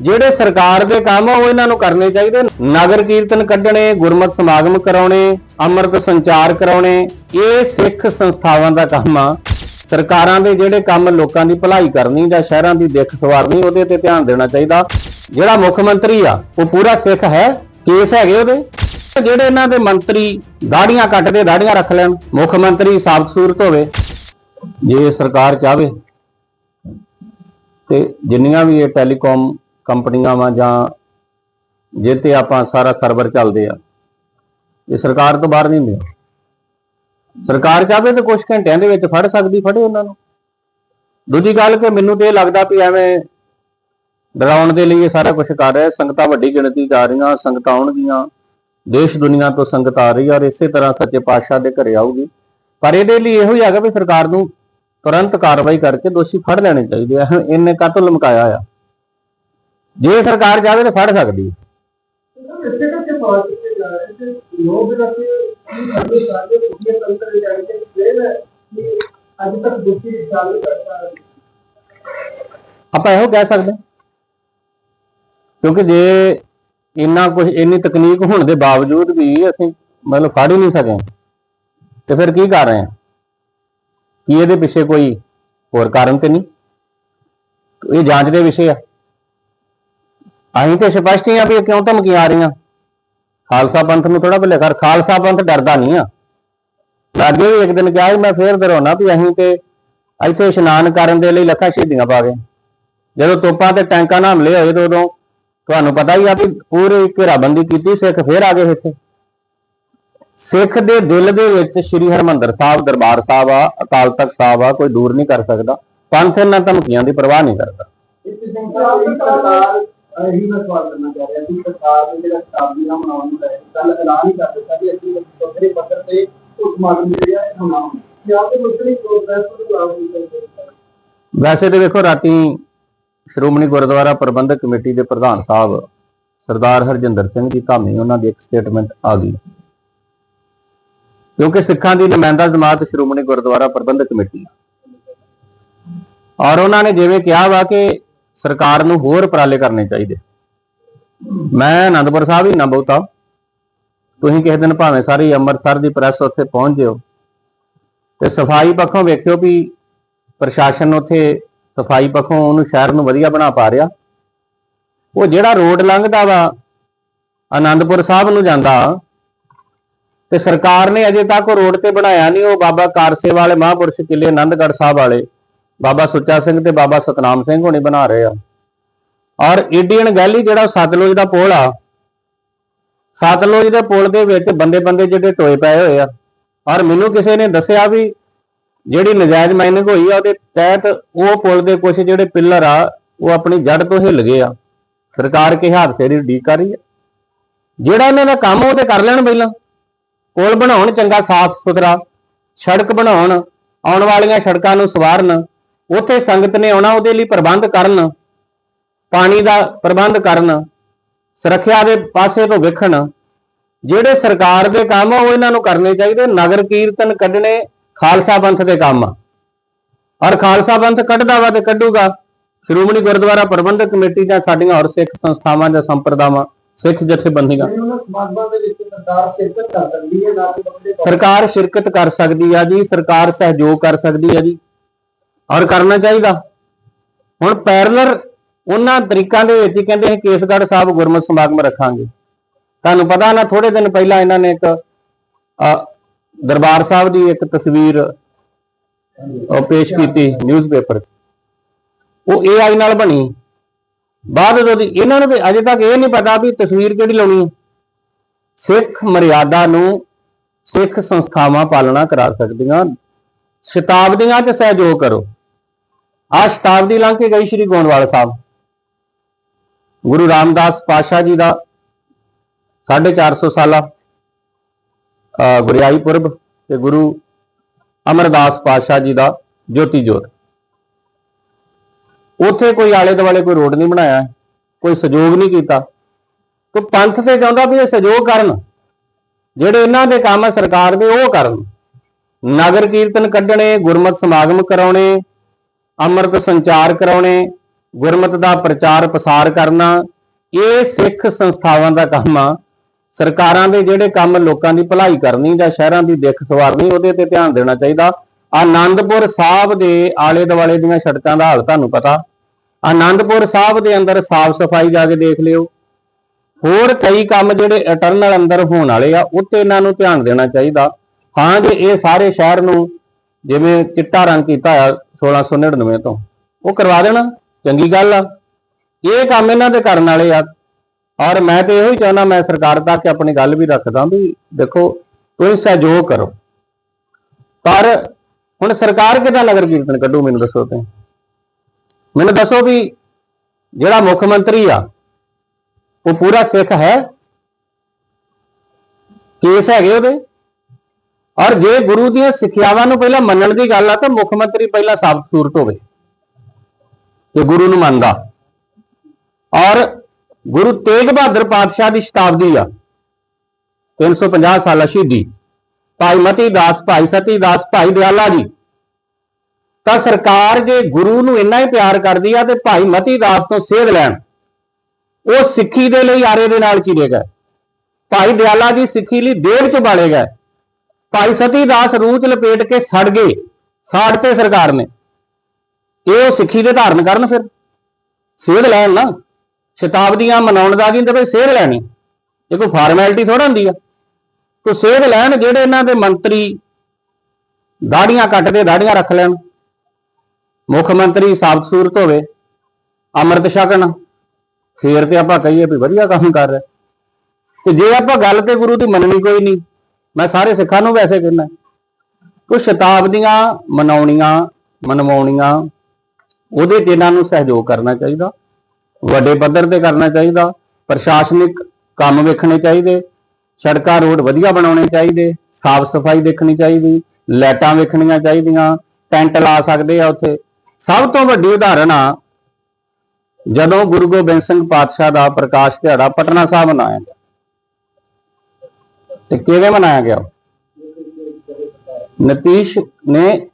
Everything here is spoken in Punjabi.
ਜਿਹੜੇ ਸਰਕਾਰ ਦੇ ਕੰਮ ਆ, ਉਹ ਇਹਨਾਂ ਨੂੰ ਕਰਨੇ ਚਾਹੀਦੇ ਨਗਰ ਕੀਰਤਨ ਕੱਢਣੇ, ਗੁਰਮਤਿ ਸਮਾਗਮ ਕਰਾਉਣੇ, ਅੰਮ੍ਰਿਤ ਸੰਚਾਰ ਕਰਾਉਣੇ, ਇਹ ਸਿੱਖ ਸੰਸਥਾਵਾਂ ਦਾ ਕੰਮ ਆ। ਸਰਕਾਰਾਂ ਦੇ ਜਿਹੜੇ ਕੰਮ ਲੋਕਾਂ ਦੀ ਭਲਾਈ ਕਰਨੀ ਜਾਂ ਸ਼ਹਿਰਾਂ ਦੀ ਦਿੱਖ ਸਵਾਰਨੀ, ਉਹਦੇ ਤੇ ਧਿਆਨ ਦੇਣਾ ਚਾਹੀਦਾ। ਜਿਹੜਾ ਮੁੱਖ ਮੰਤਰੀ ਆ, ਉਹ ਪੂਰਾ ਸਿੱਖ ਹੈ, ਕੇਸ ਹੈਗੇ ਉਹਦੇ। ਜਿਹੜੇ ਇਹਨਾਂ ਦੇ ਮੰਤਰੀ ਦਾੜੀਆਂ ਕੱਟਦੇ, ਦਾੜੀਆਂ ਰੱਖ ਲੈਣ, ਮੁੱਖ ਮੰਤਰੀ ਸਾਫ਼ ਸੂਰਤ ਹੋਵੇ, ਜੇ ਸਰਕਾਰ ਚਾਹਵੇ, ਤੇ ਜਿੰਨੀਆਂ ਵੀ ਇਹ ਟੈਲੀਕਾਮ ਕੰਪਨੀਆਂ ਵਾ ਜਾਂ ਜਿਹ ਤੇ ਆਪਾਂ ਸਾਰਾ ਸਰਵਰ ਚੱਲਦੇ ਆ, ਇਹ ਸਰਕਾਰ ਤੋਂ ਬਾਹਰ ਨਹੀਂ ਹੁੰਦੇ। ਸਰਕਾਰ ਚਾਹਵੇ ਤਾਂ ਕੁਝ ਘੰਟਿਆਂ ਦੇ ਵਿੱਚ ਫੜ ਸਕਦੀ, ਫੜੇ ਉਹਨਾਂ ਨੂੰ। ਦੂਜੀ ਗੱਲ ਕਿ ਮੈਨੂੰ ਤੇ ਇਹ ਲੱਗਦਾ ਵੀ ਐਵੇਂ ਡਰਾਉਣ ਦੇ ਲਈ ਇਹ ਸਾਰਾ ਕੁਝ ਕਰ ਰਿਹਾ, ਸੰਗਤਾਂ ਵੱਡੀ ਗਿਣਤੀ 'ਚ ਆ ਰਹੀਆਂ, ਸੰਗਤਾਂ ਆਉਣਗੀਆਂ, ਦੇਸ਼ ਦੁਨੀਆ ਤੋਂ ਸੰਗਤ ਆ ਰਹੀ ਹੈ ਔਰ ਇਸੇ ਤਰ੍ਹਾਂ ਸੱਚੇ ਪਾਤਸ਼ਾਹ ਦੇ ਘਰੇ ਆਊਗੀ। ਪਰ ਇਹਦੇ ਲਈ ਇਹੋ ਹੀ ਹੈਗਾ ਵੀ ਸਰਕਾਰ ਨੂੰ ਤੁਰੰਤ ਕਾਰਵਾਈ ਕਰਕੇ ਦੋਸ਼ੀ ਫੜ ਲੈਣੇ ਚਾਹੀਦੇ ਆ। ਹੁਣ ਇਹਨੇ ਕਾਹਤੋਂ ਲਮਕਾਇਆ ਆ? ਜੇ ਸਰਕਾਰ ਚਾਹਵੇ ਤਾਂ ਫੜ ਸਕਦੀ ਆਪਾਂ ਇਹੋ ਕਹਿ ਸਕਦੇ ਕਿਉਂਕਿ ਜੇ ਇੰਨਾ ਕੁਝ ਇੰਨੀ ਤਕਨੀਕ ਹੋਣ ਦੇ ਬਾਵਜੂਦ ਵੀ ਅਸੀਂ ਮਤਲਬ ਫੜ ਹੀ ਨਹੀਂ ਸਕੇ, ਤੇ ਫਿਰ ਕੀ ਕਰ ਰਹੇ ਹਾਂ? ਕੀ ਇਹਦੇ ਪਿੱਛੇ ਕੋਈ ਹੋਰ ਕਾਰਨ ਤੇ ਨਹੀਂ? ਇਹ ਜਾਂਚ ਦੇ ਵਿਸ਼ੇ ਆ। ਅਸੀਂ ਤੇ ਸਪਸ਼ਟ ਹੀ ਆ ਵੀ ਇਹ ਕਿਉਂ ਧਮਕੀਆਂ ਆ ਰਹੀਆਂ। ਖਾਲਸਾ ਪੰਥ ਨੂੰ ਥੋੜਾ ਭੁੱਲੇ ਕਰ, ਖਾਲਸਾ ਪੰਥ ਡਰਦਾ ਨਹੀਂ ਆ। ਲਾਗੇ ਵੀ ਇੱਕ ਦਿਨ ਕਿਹਾ ਸੀ, ਮੈਂ ਫੇਰ ਦਰੋਣਾ ਵੀ ਅਸੀਂ ਤੇ ਇੱਥੇ ਇਸ਼ਨਾਨ ਕਰਨ ਦੇ ਲਈ ਲੱਖਾਂ ਸ਼ਹੀਦੀਆਂ ਪਾ ਗਏ। ਜਦੋਂ ਤੋਪਾਂ ਤੇ ਟੈਂਕਾਂ ਨਾਲ ਹਮਲੇ ਹੋਏ ਤਾਂ ਉਦੋਂ ਤੁਹਾਨੂੰ ਪਤਾ ਹੀ ਆ ਵੀ ਪੂਰੀ ਘੇਰਾਬੰਦੀ ਕੀਤੀ, ਸਿੱਖ ਫੇਰ ਆ ਗਏ ਇੱਥੇ। ਸਿੱਖ ਦੇ ਦਿਲ ਦੇ ਵਿੱਚ ਸ੍ਰੀ ਹਰਮੰਦਰ ਸਾਹਿਬ, ਦਰਬਾਰ ਸਾਹਿਬ ਆ, ਅਕਾਲ ਤਖਤ ਸਾਹਿਬ ਆ, ਕੋਈ ਦੂਰ ਨਹੀਂ ਕਰ ਸਕਦਾ। ਪੰਥ ਇਹਨਾਂ ਧਮਕੀਆਂ ਦੀ ਪਰਵਾਹ ਨਹੀਂ ਕਰਦਾ। ਇਹੀ ਮੈਂ ਸਵਾਲ ਕਰਨਾ ਚਾਹ ਰਿਹਾ ਕਿ ਸਰਕਾਰ ਨੇ ਜਿਹੜਾ ਸ਼ਤਾਬਦੀ ਦਾ ਮਨਾਉਣ ਨੂੰ ਕੱਲ ਐਲਾਨ ਹੀ ਕਰ ਦਿੱਤਾ ਕਿ ਅਸੀਂ ਵੱਖਰੇ ਪੱਧਰ ਤੇ ਉਸ ਸਮਾਗਮ ਜਿਹੜਾ ਮਨਾਉਣਾ। ਜਾਂ ਤੇ ਮੁਸਲਿਮ ਪ੍ਰੋਗਰੈਸ ਨੂੰ ਲਾਗੂ ਕਰਦੇ ਵੈਸੇ ਤੇ ਵੇਖੋ, ਰਾਤੀ ਸ਼੍ਰੋਮਣੀ ਗੁਰਦੁਆਰਾ ਪ੍ਰਬੰਧਕ ਕਮੇਟੀ ਦੇ ਪ੍ਰਧਾਨ ਸਾਹਿਬ ਸਰਦਾਰ ਹਰਜਿੰਦਰ ਸਿੰਘ ਜੀ ਧਾਮੀ, ਉਹਨਾਂ ਦੀ ਇੱਕ ਸਟੇਟਮੈਂਟ ਆ ਗਈ। ਕਿਉਂਕਿ ਸਿੱਖਾਂ ਦੀ ਨੁਮਾਇੰਦਾ ਜਮਾਤ ਸ਼੍ਰੋਮਣੀ ਗੁਰਦੁਆਰਾ ਪ੍ਰਬੰਧਕ ਕਮੇਟੀ ਔਰ ਉਹਨਾਂ ਨੇ ਜਿਵੇਂ ਕਿਹਾ ਵਾ ਕਿ ਸਰਕਾਰ ਨੂੰ ਹੋਰ ਉਪਰਾਲੇ ਕਰਨੇ ਚਾਹੀਦੇ। ਮੈਂ ਅਨੰਦਪੁਰ ਸਾਹਿਬ ਹੀ ਨਾ ਬਹੁਤਾ। ਤੁਸੀਂ ਕਿਸੇ ਦਿਨ ਭਾਵੇਂ ਸਾਰੀ ਅੰਮ੍ਰਿਤਸਰ ਦੀ ਪ੍ਰੈਸ ਉੱਥੇ ਪਹੁੰਚ ਜਿਓ। ਤੇ ਸਫ਼ਾਈ ਪੱਖੋਂ ਵੇਖਿਓ ਵੀ ਪ੍ਰਸ਼ਾਸਨ ਉੱਥੇ ਸਫ਼ਾਈ ਪੱਖੋਂ ਉਹਨੂੰ ਸ਼ਹਿਰ ਨੂੰ ਵਧੀਆ ਬਣਾ ਪਾ ਰਿਹਾ। ਉਹ ਜਿਹੜਾ ਰੋਡ ਲੰਘਦਾ ਵਾ ਆਨੰਦਪੁਰ ਸਾਹਿਬ ਨੂੰ ਜਾਂਦਾ, ਤੇ ਸਰਕਾਰ ਨੇ ਅਜੇ ਤੱਕ ਉਹ ਰੋਡ ਤੇ ਬਣਾਇਆ ਨਹੀਂ, ਉਹ ਬਾਬਾ ਕਾਰਸੇ ਵਾਲੇ ਮਹਾਂਪੁਰਸ਼ ਕਿਲੇ ਆਨੰਦਗੜ੍ਹ ਸਾਹਿਬ ਵਾਲੇ। ਬਾਬਾ ਸੁੱਚਾ ਸਿੰਘ ਤੇ ਬਾਬਾ ਸਤਨਾਮ ਸਿੰਘ ਹੋਣੀ ਬਣਾ ਰਹੇ ਆ। ਔਰ ਇੰਡੀਅਨ ਗੈਲੀ ਜਿਹੜਾ ਸਤਲੁਜ ਦਾ ਪੁਲ ਆ, ਸਤਲੁਜ ਦੇ ਪੁਲ ਦੇ ਵਿੱਚ ਬੰਦੇ ਬੰਦੇ ਜਿਹੜੇ ਟੋਏ ਪਏ ਹੋਏ ਆ। ਔਰ ਮੈਨੂੰ ਕਿਸੇ ਨੇ ਦੱਸਿਆ ਵੀ ਜਿਹੜੀ ਨਜਾਇਜ਼ ਮਾਈਨਿੰਗ ਹੋਈ ਆ, ਉਹਦੇ ਤਹਿਤ ਉਹ ਪੁਲ ਦੇ ਕੁਝ ਜਿਹੜੇ ਪਿੱਲਰ ਆ, ਉਹ ਆਪਣੀ ਜੜ ਤੋਂ ਹਿੱਲ ਗਏ ਆ। ਸਰਕਾਰ ਕੇ ਹਾਦਸੇ ਦੀ ਉਡੀਕ ਕਰ ਰਹੀ ਹੈ ਜਿਹੜਾ ਇਹਨਾਂ ਦਾ ਕੰਮ ਉਹ ਤੇ ਕਰ ਲੈਣ ਪਹਿਲਾਂ। ਪੁਲ ਬਣਾਉਣ, ਚੰਗਾ ਸਾਫ਼ ਸੁਥਰਾ ਸੜਕ ਬਣਾਉਣ, ਆਉਣ ਵਾਲੀਆਂ ਸੜਕਾਂ ਨੂੰ ਸਵਾਰਨ ਉੱਥੇ ਸੰਗਤ ਨੇ ਆਉਣਾ, ਉਹਦੇ ਲਈ ਪ੍ਰਬੰਧ ਕਰਨ, ਪਾਣੀ ਦਾ ਪ੍ਰਬੰਧ ਕਰਨ, ਸੁਰੱਖਿਆ ਦੇ ਪਾਸੇ ਤੋਂ ਵੇਖਣ, ਜਿਹੜੇ ਸਰਕਾਰ ਦੇ ਕੰਮ ਆ, ਉਹ ਇਹਨਾਂ ਨੂੰ ਕਰਨੇ ਚਾਹੀਦੇ, ਨਗਰ ਕੀਰਤਨ ਕੱਢਣੇ ਖਾਲਸਾ ਪੰਥ ਦੇ ਕੰਮ ਆ। ਔਰ ਖਾਲਸਾ ਪੰਥ ਕੱਢਦਾ ਵਾ ਤੇ ਕੱਢੂਗਾ। ਸ਼੍ਰੋਮਣੀ ਗੁਰਦੁਆਰਾ ਪ੍ਰਬੰਧਕ ਕਮੇਟੀ ਜਾਂ ਸਾਡੀਆਂ ਹੋਰ ਸਿੱਖ ਸੰਸਥਾਵਾਂ ਜਾਂ ਸੰਪਰਦਾਵਾਂ, ਸਿੱਖ ਜਥੇਬੰਦੀਆਂ। ਸਰਕਾਰ ਸ਼ਿਰਕਤ ਕਰ ਸਕਦੀ ਸਰਕਾਰ ਸ਼ਿਰਕਤ ਕਰ ਸਕਦੀ ਆ ਜੀ, ਸਰਕਾਰ ਸਹਿਯੋਗ ਕਰ ਸਕਦੀ ਆ ਜੀ। ਔਰ ਕਰਨਾ ਚਾਹੀਦਾ। ਹੁਣ ਪੈਰਲਰ ਉਹਨਾਂ ਤਰੀਕਾਂ ਦੇ ਵਿੱਚ ਹੀ ਕਹਿੰਦੇ ਅਸੀਂ ਕੇਸਗੜ੍ਹ ਸਾਹਿਬ ਗੁਰਮਤਿ ਸਮਾਗਮ ਰੱਖਾਂਗੇ। ਤੁਹਾਨੂੰ ਪਤਾ ਨਾ ਥੋੜੇ ਦਿਨ ਪਹਿਲਾਂ ਇਹਨਾਂ ਨੇ ਇੱਕ ਦਰਬਾਰ ਸਾਹਿਬ ਦੀ ਇੱਕ ਤਸਵੀਰ ਪੇਸ਼ ਕੀਤੀ ਨਿਊਜ਼ਪੇਪਰ ਉਹ AI ਨਾਲ ਬਣੀ। ਬਾਅਦ ਉਹਦੀ, ਇਹਨਾਂ ਨੂੰ ਅਜੇ ਤੱਕ ਇਹ ਨਹੀਂ ਪਤਾ ਵੀ ਤਸਵੀਰ ਕਿਹੜੀ ਲਾਉਣੀ ਸਿੱਖ ਮਰਿਆਦਾ ਨੂੰ ਸਿੱਖ ਸੰਸਥਾਵਾਂ ਪਾਲਣਾ ਕਰਾ ਸਕਦੀਆਂ। ਸ਼ਤਾਬਦੀਆਂ 'ਚ ਸਹਿਯੋਗ ਕਰੋ। ਆ ਸ਼ਤਾਬਦੀ ਲੰਘ ਕੇ ਗਈ ਸ੍ਰੀ ਗੋਂਦਵਾਲ ਸਾਹਿਬ। ਗੁਰੂ ਰਾਮਦਾਸ ਪਾਤਸ਼ਾਹ ਜੀ ਦਾ 450 ਸਾਲਾ ਅ, ਗੁਰਿਆਈ ਪੁਰਬ ਤੇ ਗੁਰੂ ਅਮਰਦਾਸ ਪਾਤਸ਼ਾਹ ਜੀ ਦਾ ਜੋਤੀ ਜੋਤ। ਉੱਥੇ ਕੋਈ ਆਲੇ ਦੁਆਲੇ ਕੋਈ ਰੋਡ ਨਹੀਂ ਬਣਾਇਆ ਕੋਈ ਸਹਿਯੋਗ ਨਹੀਂ ਕੀਤਾ। ਤੇ ਪੰਥ ਤੇ ਚਾਹੁੰਦਾ ਵੀ ਇਹ ਸਹਿਯੋਗ ਕਰਨ ਜਿਹੜੇ ਇਹਨਾਂ ਦੇ ਕੰਮ ਆ ਸਰਕਾਰ ਦੇ ਉਹ ਕਰਨ। ਨਗਰ ਕੀਰਤਨ ਕੱਢਣੇ ਗੁਰਮਤ ਸਮਾਗਮ ਕਰਾਉਣੇ ਅੰਮ੍ਰਿਤ ਸੰਚਾਰ ਕਰਾਉਣੇ, ਗੁਰਮਤ ਦਾ ਪ੍ਰਚਾਰ ਪ੍ਰਸਾਰ ਕਰਨਾ, ਇਹ ਸਿੱਖ ਸੰਸਥਾਵਾਂ ਦਾ ਕੰਮ ਆ। ਸਰਕਾਰਾਂ ਦੇ ਜਿਹੜੇ ਕੰਮ ਲੋਕਾਂ ਦੀ ਭਲਾਈ ਕਰਨੀ ਜਾਂ ਸ਼ਹਿਰਾਂ ਦੀ ਦਿੱਖ ਸਵਾਰਨੀ, ਉਹਦੇ ਤੇ ਧਿਆਨ ਦੇਣਾ ਚਾਹੀਦਾ। ਆਨੰਦਪੁਰ ਸਾਹਿਬ ਦੇ ਆਲੇ ਦੁਆਲੇ ਦੀਆਂ ਸੜਕਾਂ ਦਾ ਹਾਲ ਤੁਹਾਨੂੰ ਪਤਾ। ਆਨੰਦਪੁਰ ਸਾਹਿਬ ਦੇ ਅੰਦਰ ਸਾਫ਼ ਸਫ਼ਾਈ ਜਾ ਕੇ ਦੇਖ ਲਿਓ। ਹੋਰ ਕਈ ਕੰਮ ਜਿਹੜੇ ਇਟਰਨਲ ਅੰਦਰ ਹੋਣ ਵਾਲੇ ਆ ਉੱਤੇ ਇਹਨਾਂ ਨੂੰ ਧਿਆਨ ਦੇਣਾ ਚਾਹੀਦਾ। ਹਾਂ, ਜੇ ਇਹ ਸਾਰੇ ਸ਼ਹਿਰ ਨੂੰ ਜਿਵੇਂ ਚਿੱਟਾ ਰੰਗ ਕੀਤਾ ਆ 1699 ਤੋਂ। ਉਹ ਕਰਵਾ ਦੇਣਾ, ਚੰਗੀ ਗੱਲ ਆ। ਇਹ ਕੰਮ ਇਹਨਾਂ ਦੇ ਕਰਨ ਵਾਲੇ ਆ। ਔਰ ਮੈਂ ਤੇ ਇਹੋ ਹੀ ਚਾਹੁੰਦਾ, ਮੈਂ ਸਰਕਾਰ ਤੱਕ ਆਪਣੀ ਗੱਲ ਵੀ ਰੱਖਦਾ ਵੀ ਦੇਖੋ ਤੁਸੀਂ ਸਹਿਯੋਗ ਕਰੋ। ਪਰ ਹੁਣ ਸਰਕਾਰ ਕਿਦਾਂ ਨਗਰ ਕੀਰਤਨ ਕੱਢੂ, ਮੈਨੂੰ ਦੱਸੋ ਤੇ। ਮੈਨੂੰ ਦੱਸੋ ਵੀ ਜਿਹੜਾ ਮੁੱਖ ਮੰਤਰੀ ਆ, ਉਹ ਪੂਰਾ ਸਿੱਖ ਹੈ? ਕੇਸ ਹੈਗੇ ਉਹਦੇ? ਔਰ ਜੇ ਗੁਰੂ ਦੀਆਂ ਸਿੱਖਿਆਵਾਂ ਨੂੰ ਪਹਿਲਾਂ ਮੰਨਣ ਦੀ ਗੱਲ ਆ, ਤਾਂ ਮੁੱਖ ਮੰਤਰੀ ਪਹਿਲਾਂ ਸਾਬਤ ਸੂਰਤ ਹੋਵੇ ਤੇ ਗੁਰੂ ਨੂੰ ਮੰਨਦਾ। ਔਰ ਗੁਰੂ ਤੇਗ ਬਹਾਦਰ ਪਾਤਸ਼ਾਹ ਦੀ ਸ਼ਤਾਬਦੀ ਆ 350 ਸਾਲਾ ਸ਼ਹੀਦੀ। ਭਾਈ ਮਤੀ ਦਾਸ, ਭਾਈ ਸਤੀ ਦਾਸ, ਭਾਈ ਦਿਆਲਾ ਜੀ। ਤਾਂ ਸਰਕਾਰ ਜੇ ਗੁਰੂ ਨੂੰ ਇੰਨਾ ਹੀ ਪਿਆਰ ਕਰਦੀ ਆ, ਤੇ ਭਾਈ ਮਤੀ ਦਾਸ ਤੋਂ ਸੇਧ ਲੈਣ, ਉਹ ਸਿੱਖੀ ਦੇ ਲਈ ਆਰੇ ਦੇ ਨਾਲ ਚੀਰੇ ਗਏ। ਭਾਈ ਦਿਆਲਾ ਜੀ ਸਿੱਖੀ ਲਈ ਦੇਰ ਚ ਬਾਲੇ ਗਏ। ਭਾਈ ਸਤੀ ਦਾਸ ਰੂਹ ਲਪੇਟ ਕੇ ਸੜ ਗਏ, ਸਾੜ ਤੇ ਸਰਕਾਰ ਨੇ। ਇਹ ਉਹ ਸਿੱਖੀ ਦੇ ਧਾਰਨ ਕਰਨ ਫਿਰ। ਸੇਧ ਲੈਣ ਨਾ। ਸ਼ਤਾਬਦੀਆਂ ਮਨਾਉਣ ਦਾ ਕੀ ਤੇ ਬਈ ਸੇਧ ਲੈਣੀ। ਇਹ ਕੋਈ ਫਾਰਮੈਲਿਟੀ ਥੋੜਾ ਹੁੰਦੀ ਆ। ਕੋਈ ਸੇਧ ਲੈਣ ਜਿਹੜੇ ਇਹਨਾਂ ਦੇ ਮੰਤਰੀ ਦਾੜੀਆਂ ਕੱਟ ਕੇ ਦਾੜੀਆਂ ਰੱਖ ਲੈਣ। ਮੁੱਖ ਮੰਤਰੀ ਸਾਫ਼ ਸੂਰਤ ਹੋਵੇ, ਅੰਮ੍ਰਿਤ ਛਕਣ। ਫੇਰ ਤੇ ਆਪਾਂ ਕਹੀਏ ਵੀ ਵਧੀਆ ਕੰਮ ਕਰ ਰਿਹਾ। ਤੇ ਜੇ ਆਪਾਂ ਗੱਲ ਤੇ ਗੁਰੂ ਦੀ ਮੰਨਣੀ ਕੋਈ ਨਹੀਂ ਮੈਂ ਸਾਰੇ ਸਿੱਖਾਂ ਨੂੰ ਵੈਸੇ ਕਹਿੰਦਾ। ਕੋਈ ਸ਼ਤਾਬਦੀਆਂ ਮਨਾਉਣੀਆਂ, ਮਨਵਾਉਣੀਆਂ, ਉਹਦੇ ਤੇ ਇਹਨਾਂ ਨੂੰ ਸਹਿਯੋਗ ਕਰਨਾ ਚਾਹੀਦਾ। ਵੱਡੇ ਪੱਧਰ ਤੇ ਕਰਨਾ ਚਾਹੀਦਾ। ਪ੍ਰਸ਼ਾਸਨਿਕ ਕੰਮ ਵੇਖਣੇ ਚਾਹੀਦੇ। ਸੜਕਾਂ, ਰੋਡ ਵਧੀਆ ਬਣਾਉਣੇ ਚਾਹੀਦੇ। ਸਾਫ਼ ਸਫ਼ਾਈ ਦੇਖਣੀ ਚਾਹੀਦੀ। ਲਾਈਟਾਂ ਵੇਖਣੀਆਂ ਚਾਹੀਦੀਆਂ। ਟੈਂਟ ਲਾ ਸਕਦੇ ਆ ਉੱਥੇ। ਸਭ ਤੋਂ ਵੱਡੀ ਉਦਾਹਰਣ ਆ, ਜਦੋਂ ਗੁਰੂ ਗੋਬਿੰਦ ਸਿੰਘ ਪਾਤਸ਼ਾਹ ਦਾ ਪ੍ਰਕਾਸ਼ ਦਿਹਾੜਾ ਪਟਨਾ ਸਾਹਿਬ ਮਨਾਇਆ ਗਿਆ ਤੇ ਕਿਵੇਂ ਮਨਾਇਆ ਗਿਆ? ਨਤੀਸ਼ ਨੇ